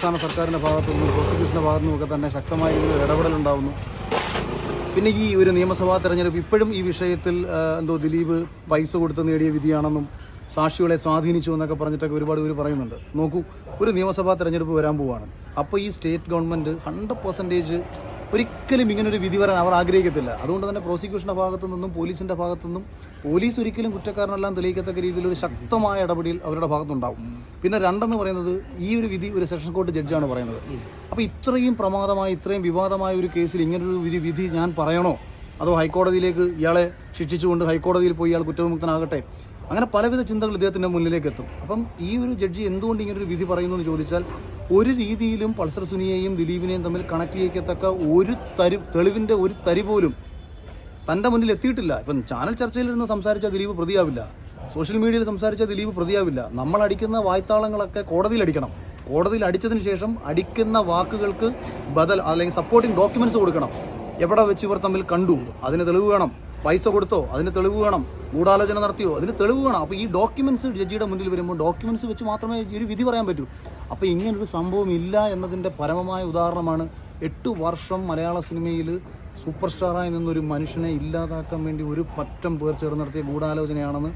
സംസ്ഥാന സർക്കാരിന്റെ ഭാഗത്തു നിന്നും പ്രോസിക്യൂഷന്റെ ഭാഗത്തു നിന്നുമൊക്കെ തന്നെ ശക്തമായ രീതിയിൽ ഇടപെടലുണ്ടാവുന്നു. പിന്നെ ഈ ഒരു നിയമസഭാ തെരഞ്ഞെടുപ്പ് ഇപ്പോഴും ഈ വിഷയത്തിൽ എന്തോ ദിലീപ് പൈസ കൊടുത്ത് നേടിയ വിധിയാണെന്നും സാക്ഷികളെ സ്വാധീനിച്ചു എന്നൊക്കെ പറഞ്ഞിട്ടൊക്കെ ഒരുപാട് പേര് പറയുന്നുണ്ട്. നോക്കൂ ഒരു നിയമസഭാ തെരഞ്ഞെടുപ്പ് വരാൻ പോവാണ്. അപ്പോൾ ഈ സ്റ്റേറ്റ് ഗവൺമെന്റ് ഹൺഡ്രഡ് പെർസെന്റേജ് ഒരിക്കലും ഇങ്ങനൊരു വിധി വരാൻ അവർ ആഗ്രഹിക്കത്തില്ല. അതുകൊണ്ട് തന്നെ പ്രോസിക്യൂഷന്റെ ഭാഗത്തു നിന്നും പോലീസിന്റെ ഭാഗത്തു നിന്നും പോലീസ് ഒരിക്കലും കുറ്റക്കാരനെല്ലാം തെളിയിക്കത്തക്ക രീതിയിൽ ഒരു ശക്തമായ ഇടപെടൽ അവരുടെ ഭാഗത്തുണ്ടാവും. പിന്നെ രണ്ടെന്ന് പറയുന്നത് ഈ ഒരു വിധി ഒരു സെഷൻ കോർട്ട് ജഡ്ജാണ് പറയുന്നത്. അപ്പോൾ ഇത്രയും പ്രമാദമായ ഇത്രയും വിവാദമായ ഒരു കേസിൽ ഇങ്ങനൊരു വിധി വിധി ഞാൻ പറയണോ? അതോ ഹൈക്കോടതിയിലേക്ക് ഇയാളെ ശിക്ഷിച്ചുകൊണ്ട് ഹൈക്കോടതിയിൽ പോയി ഇയാൾ കുറ്റവിമുക്തനാകട്ടെ? അങ്ങനെ പലവിധ ചിന്തകൾ ഇദ്ദേഹത്തിന്റെ മുന്നിലേക്ക് എത്തും. അപ്പം ഈ ഒരു ജഡ്ജി എന്തുകൊണ്ട് ഇങ്ങനൊരു വിധി പറയുന്നു എന്ന് ചോദിച്ചാൽ ഒരു രീതിയിലും പൾസർ സുനിയെയും ദിലീപിനെയും തമ്മിൽ കണക്ട് ചെയ്യിക്കത്തക്ക ഒരു തരി തെളിവിന്റെ ഒരു തരി പോലും തന്റെ മുന്നിൽ എത്തിയിട്ടില്ല. ഇപ്പം ചാനൽ ചർച്ചയിലിരുന്ന് സംസാരിച്ച ദിലീപ് പ്രതിയാവില്ല. സോഷ്യൽ മീഡിയയിൽ സംസാരിച്ച ദിലീപ് പ്രതിയാവില്ല. നമ്മൾ അടിക്കുന്ന വായ്ത്താളങ്ങളൊക്കെ കോടതിയിൽ അടിക്കണം. കോടതിയിൽ അടിച്ചതിന് ശേഷം അടിക്കുന്ന വാക്കുകൾക്ക് ബദൽ അല്ലെങ്കിൽ സപ്പോർട്ടിംഗ് ഡോക്യുമെന്റ്സ് കൊടുക്കണം. എവിടെ വെച്ച് ഇവർ തമ്മിൽ കണ്ടു? അതിന് തെളിവ് വേണം. പൈസ കൊടുത്തോ? അതിന് തെളിവ് വേണം. ഗൂഢാലോചന നടത്തിയോ? അതിന് തെളിവ് വേണം. അപ്പോൾ ഈ ഡോക്യുമെന്റ്സ് ജഡ്ജിയുടെ മുന്നിൽ വരുമ്പോൾ ഡോക്യുമെന്റ്സ് വെച്ച് മാത്രമേ ഒരു വിധി പറയാൻ പറ്റൂ. അപ്പോൾ ഇങ്ങനൊരു സംഭവം ഇല്ല എന്നതിന്റെ പരമമായ ഉദാഹരണമാണ് എട്ട് വർഷം മലയാള സിനിമയിൽ സൂപ്പർ സ്റ്റാറായി നിന്നൊരു മനുഷ്യനെ ഇല്ലാതാക്കാൻ വേണ്ടി ഒരു പറ്റം പേർ ചേർന്ന് നടത്തിയ ഗൂഢാലോചനയാണെന്ന്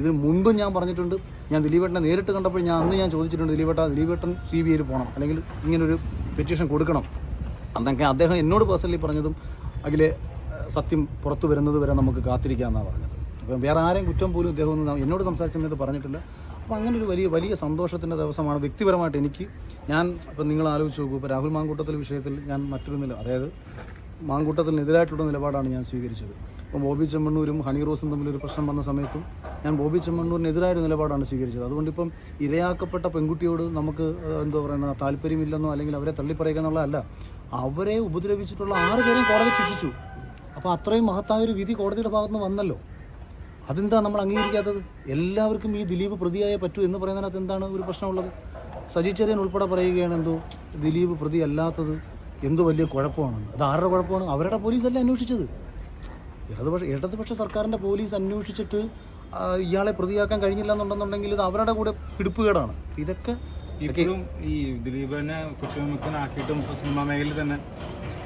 ഇതിന് മുൻപും ഞാൻ പറഞ്ഞിട്ടുണ്ട്. ഞാൻ ദിലീപേട്ടനെ നേരിട്ട് കണ്ടപ്പോൾ ഞാൻ അന്ന് ഞാൻ ചോദിച്ചിട്ടുണ്ട് ദിലീപേട്ട ദിലീപേട്ടൻ സി ബി ഐയിൽ പോകണം. അല്ലെങ്കിൽ ഇങ്ങനൊരു പെറ്റീഷൻ കൊടുക്കണം. അന്നൊക്കെ അദ്ദേഹം എന്നോട് പേഴ്സണലി പറഞ്ഞതും അതിലെ സത്യം പുറത്തു വരുന്നത് വരെ നമുക്ക് കാത്തിരിക്കാമെന്നാണ് പറഞ്ഞത്. അപ്പം വേറെ ആരെയും കുറ്റം പോലും ഇദ്ദേഹം ഒന്നും എന്നോട് സംസാരിച്ച സമയത്ത് പറഞ്ഞിട്ടില്ല. അപ്പോൾ അങ്ങനെ ഒരു വലിയ വലിയ സന്തോഷത്തിന്റെ ദിവസമാണ്. വ്യക്തിപരമായിട്ട് എനിക്ക് ഞാൻ ഇപ്പം നിങ്ങൾ ആലോചിച്ച് നോക്കൂ. ഇപ്പോൾ രാഹുൽ മാങ്കൂട്ടത്തിൽ വിഷയത്തിൽ ഞാൻ മറ്റൊരു നില അതായത് മാങ്കൂട്ടത്തിനെതിരായിട്ടുള്ള നിലപാടാണ് ഞാൻ സ്വീകരിച്ചത്. ഇപ്പം ബോബി ചെമ്മണ്ണൂരും ഹണി റോസും തമ്മിൽ ഒരു പ്രശ്നം വന്ന സമയത്തും ഞാൻ ബോബി ചെമ്മണ്ണൂരിനെതിരായൊരു നിലപാടാണ് സ്വീകരിച്ചത്. അതുകൊണ്ട് ഇപ്പം ഇരയാക്കപ്പെട്ട പെൺകുട്ടിയോട് നമുക്ക് എന്തോ പറയുക താല്പര്യമില്ലെന്നോ അല്ലെങ്കിൽ അവരെ തള്ളിപ്പറയുക എന്നുള്ളതല്ല അവരെ ഉപദ്രവിച്ചിട്ടുള്ള ആറ് പേരെയും കോടതി ശിക്ഷിച്ചു. അപ്പോൾ അത്രയും മഹത്തായ ഒരു വിധി കോടതിയുടെ ഭാഗത്തുനിന്ന് വന്നല്ലോ. അതെന്താ നമ്മൾ അംഗീകരിക്കാത്തത്? എല്ലാവർക്കും ഈ ദിലീപ് പ്രതിയായ പറ്റൂ എന്ന് പറയുന്നതിനകത്ത് എന്താണ് ഒരു പ്രശ്നമുള്ളത്? സജി ചെറിയൻ ഉൾപ്പെടെ പറയുകയാണ് എന്തോ ദിലീപ് പ്രതി അല്ലാത്തത് എന്തോ വലിയ കുഴപ്പമാണെന്ന്. അത് ആരുടെ കുഴപ്പമാണ്? അവരുടെ പോലീസല്ലേ അന്വേഷിച്ചത്? ഇടതുപക്ഷ ഇടതുപക്ഷ സർക്കാരിന്റെ പോലീസ് അന്വേഷിച്ചിട്ട് ഇയാളെ പ്രതിയാക്കാൻ കഴിഞ്ഞില്ല എന്നുണ്ടെന്നുണ്ടെങ്കിൽ ഇത് അവരുടെ കൂടെ പിടിപ്പുകേടാണ്. ഇതൊക്കെ ഇപ്പോഴും ഈ ദിലീപിനെ ആക്കിയിട്ടും സിനിമാ മേഖലയിൽ തന്നെ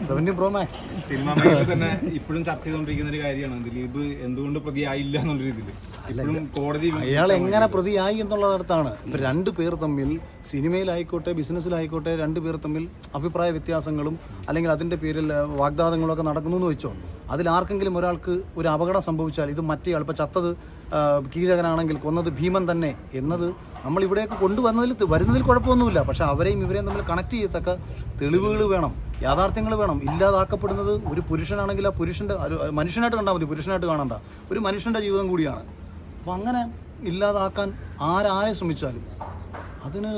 സെവന്റീൻ പ്രോ മാക്സ് സിനിമാ മേഖലയിൽ തന്നെ ഇപ്പോഴും ചർച്ച ചെയ്തുകൊണ്ടിരിക്കുന്ന ഒരു കാര്യമാണ്. ദിലീപ് എന്തുകൊണ്ട് പ്രതിയായില്ല എന്നുള്ള രീതിയിൽ. ഇപ്പോഴും കോടതി അയാൾ എങ്ങനെ പ്രതിയായി എന്നുള്ളടത്താണ് ഇപ്പൊ രണ്ട് പേർ തമ്മിൽ സിനിമയിലായിക്കോട്ടെ ബിസിനസ്സിലായിക്കോട്ടെ രണ്ട് പേർ തമ്മിൽ അഭിപ്രായ വ്യത്യാസങ്ങളും അല്ലെങ്കിൽ അതിന്റെ പേരിൽ വാഗ്ദാനങ്ങളൊക്കെ നടക്കുന്നു എന്ന് വെച്ചോ. അതിൽ ആർക്കെങ്കിലും ഒരാൾക്ക് ഒരു അപകടം സംഭവിച്ചാൽ ഇത് മറ്റേ ആൾ ഇപ്പം ചത്തത് കീചകനാണെങ്കിൽ കൊന്നത് ഭീമൻ തന്നെ എന്നത് നമ്മൾ ഇവിടെയൊക്കെ കൊണ്ടുവന്നതിൽ വരുന്നതിൽ കുഴപ്പമൊന്നുമില്ല. പക്ഷെ അവരെയും ഇവരെയും തമ്മിൽ കണക്ട് ചെയ്യത്തക്ക തെളിവുകൾ വേണം യാഥാർത്ഥ്യങ്ങൾ വേണം. ഇല്ലാതാക്കപ്പെടുന്നത് ഒരു പുരുഷനാണെങ്കിൽ ആ പുരുഷന്റെ മനുഷ്യനായിട്ട് കണ്ടാൽ മതി പുരുഷനായിട്ട് കാണണ്ട. ഒരു മനുഷ്യന്റെ ജീവിതം കൂടിയാണ്. അപ്പം അങ്ങനെ ഇല്ലാതാക്കാൻ ആരാരെ ശ്രമിച്ചാലും അതിന്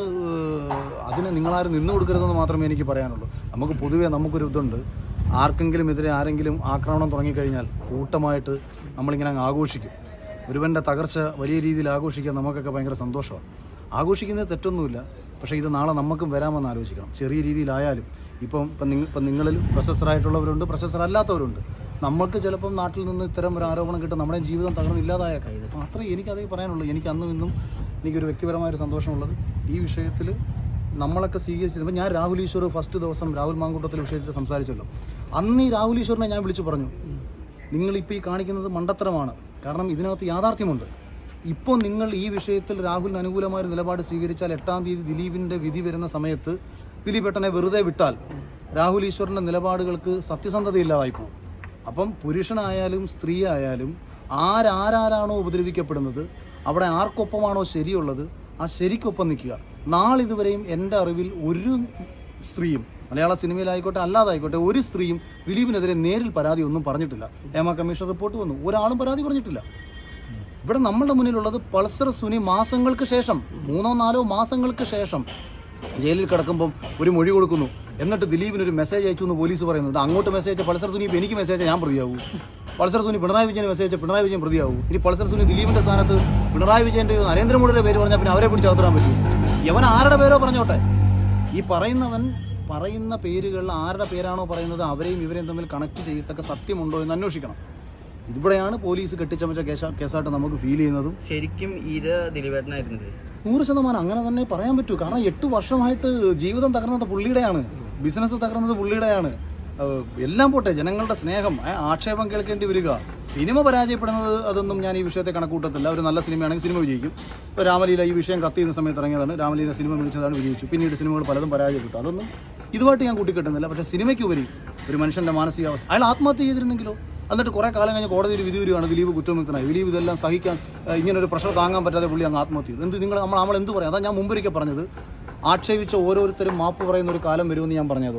അതിന് നിങ്ങളാരും നിന്നു കൊടുക്കരുതെന്ന് മാത്രമേ എനിക്ക് പറയാനുള്ളൂ. നമുക്ക് പൊതുവേ നമുക്കൊരു ഇതുണ്ട്. ആർക്കെങ്കിലും എതിരെ ആരെങ്കിലും ആക്രമണം തുടങ്ങിക്കഴിഞ്ഞാൽ കൂട്ടമായിട്ട് നമ്മളിങ്ങനെ അങ്ങ് ആഘോഷിക്കും. ഒരുവന്റെ തകർച്ച വലിയ രീതിയിൽ ആഘോഷിക്കാൻ നമുക്കൊക്കെ ഭയങ്കര സന്തോഷമാണ്. ആഘോഷിക്കുന്നത് തെറ്റൊന്നുമില്ല. പക്ഷേ ഇത് നാളെ നമുക്കും വരാമെന്ന് ആലോചിക്കണം. ചെറിയ രീതിയിലായാലും. ഇപ്പം ഇപ്പം നിങ്ങൾ ഇപ്പം നിങ്ങളിൽ പ്രശസ്തരായിട്ടുള്ളവരുണ്ട് പ്രശസ്തരല്ലാത്തവരുണ്ട്. നമ്മൾക്ക് ചിലപ്പം നാട്ടിൽ നിന്ന് ഇത്തരം ഒരു ആരോപണം കിട്ടും. നമ്മുടെ ജീവിതം തകർന്നില്ലാതായേക്കാം അപ്പം അത്രയും എനിക്കതേ പറയാനുള്ളൂ. എനിക്ക് അന്നും ഇന്നും എനിക്കൊരു വ്യക്തിപരമായ ഒരു സന്തോഷമുള്ളത്. ഈ വിഷയത്തിൽ നമ്മളൊക്കെ സ്വീകരിച്ചത് ഇപ്പം ഞാൻ രാഹുൽ ഈശ്വർ ഫസ്റ്റ് ദിവസം രാഹുൽ മാങ്കൂട്ടത്തിൽ വിഷയത്തിൽ സംസാരിച്ചല്ലോ. അന്ന് ഈ രാഹുൽ ഈശ്വറിനെ ഞാൻ വിളിച്ചു പറഞ്ഞു. നിങ്ങളിപ്പോൾ ഈ കാണിക്കുന്നത് മണ്ടത്തരമാണ്. കാരണം ഇതിനകത്ത് യാഥാർത്ഥ്യമുണ്ട്. ഇപ്പോൾ നിങ്ങൾ ഈ വിഷയത്തിൽ രാഹുലിന് അനുകൂലമായ നിലപാട് സ്വീകരിച്ചാൽ എട്ടാം തീയതി ദിലീപിന്റെ വിധി വരുന്ന സമയത്ത് ദിലീപ് ഏട്ടനെ വെറുതെ വിട്ടാൽ രാഹുൽ ഈശ്വറിന്റെ നിലപാടുകൾക്ക് സത്യസന്ധതയില്ലാതായി പോകും അപ്പം പുരുഷനായാലും സ്ത്രീ ആയാലും ആരാരാരാണോ ഉപദ്രവിക്കപ്പെടുന്നത് അവിടെ ആർക്കൊപ്പമാണോ ശരിയുള്ളത് ആ ശരിക്കൊപ്പം നിൽക്കുക. നാളിതുവരെയും എന്റെ അറിവിൽ ഒരു സ്ത്രീയും മലയാള സിനിമയിലായിക്കോട്ടെ അല്ലാതായിക്കോട്ടെ ഒരു സ്ത്രീയും ദിലീപിനെതിരെ നേരിൽ പരാതി ഒന്നും പറഞ്ഞിട്ടില്ല. ഹേമ കമ്മീഷൻ റിപ്പോർട്ട് വന്നു. ഒരാളും പരാതി പറഞ്ഞിട്ടില്ല. ഇവിടെ നമ്മളുടെ മുന്നിലുള്ളത് പൾസർ സുനി മാസങ്ങൾക്ക് ശേഷം മൂന്നോ നാലോ മാസങ്ങൾക്ക് ശേഷം ജയിലിൽ കിടക്കുമ്പം ഒരു മൊഴി കൊടുക്കുന്നു. എന്നിട്ട് ദിലീപിന് ഒരു മെസ്സേജ് അയച്ചു എന്ന് പോലീസ് പറയുന്നു. അങ്ങോട്ട് മെസ്സേജ് അയച്ച പൾസർ സുനി എനിക്ക് മെസ്സേജ് ഞാൻ പ്രതിയാവൂ. പൾസർ സുനി പിണറായി വിജയൻ മെസ്സേജ് അയച്ച പിണറായി വിജയൻ പ്രതിയാവും. ഇനി പൾസർ സുനി ദിലീപിന്റെ സ്ഥാനത്ത് പിണറായി വിജയന്റെ നരേന്ദ്രമോദിയുടെ പേര് പറഞ്ഞാൽ പിന്നെ അവരെ പിടിച്ച് അകത്തിടാൻ പറ്റും. യവൻ ആരുടെ പേരോ പറഞ്ഞോട്ടെ. ഈ പറയുന്നവൻ പറയുന്ന പേരുകളിൽ ആരുടെ പേരാണോ പറയുന്നത് അവരെയും ഇവരെയും തമ്മിൽ കണക്ട് ചെയ്യത്തക്ക സത്യമുണ്ടോ എന്ന് അന്വേഷിക്കണം. ഇവിടെയാണ് പോലീസ് കെട്ടിച്ചമച്ച കേസ കേസായിട്ട് നമുക്ക് ഫീൽ ചെയ്യുന്നതും. ശരിക്കും ഇത് ദിലീപേട്ടനായിരുന്നത്. നൂറ് ശതമാനം അങ്ങനെ തന്നെ പറയാൻ പറ്റൂ. കാരണം എട്ട് വർഷമായിട്ട് ജീവിതം തകർന്നത് പുള്ളിയുടെയാണ്. ബിസിനസ് തകർന്നത് പുള്ളിയുടെയാണ്. എല്ലാം പോട്ടെ ജനങ്ങളുടെ സ്നേഹം ആക്ഷേപം കേൾക്കേണ്ടി വരിക. സിനിമ പരാജയപ്പെടുന്നത് അതൊന്നും ഞാൻ ഈ വിഷയത്തെ കണക്കൂട്ടത്തില്ല. ഒരു നല്ല സിനിമയാണെങ്കിൽ സിനിമ വിജയിക്കും. ഇപ്പോൾ രാമലീല ഈ വിഷയം കത്തിയുന്ന സമയത്ത് ഇറങ്ങിയതാണ്. രാമലീല സിനിമ മികച്ചതാണ് വിജയിച്ചു. പിന്നീട് സിനിമകൾ പലതും പരാജയപ്പെട്ടു. അതൊന്നും ഇതുമായിട്ട് ഞാൻ കൂട്ടിക്കെട്ടുന്നില്ല. പക്ഷേ സിനിമയ്ക്കുപരി ഒരു മനുഷ്യന്റെ മാനസികാവസ്ഥ അയാൾ ആത്മഹത്യ ചെയ്തിരുന്നെങ്കിലോ? എന്നിട്ട് കുറേ കാലം കഴിഞ്ഞ് ഒരു വിധി വരികയാണ് ദിലീപ് കുറ്റമുക്തനായി ദിലീപ് ഇതെല്ലാം സഹിക്കാൻ ഇങ്ങനെ ഒരു പ്രഷർ താങ്ങാൻ പറ്റാതെ പുള്ളി അങ്ങ് ആത്മഹത്യ ചെയ്തു. എന്ത് നിങ്ങൾ നമ്മൾ നമ്മൾ എന്ത് പറയാം? അതാ ഞാൻ മുമ്പൊരിക്കൽ പറഞ്ഞത്. ആക്ഷേപിച്ച ഓരോരുത്തരും മാപ്പ് പറയുന്ന ഒരു കാലം വരുമെന്ന് ഞാൻ പറഞ്ഞത്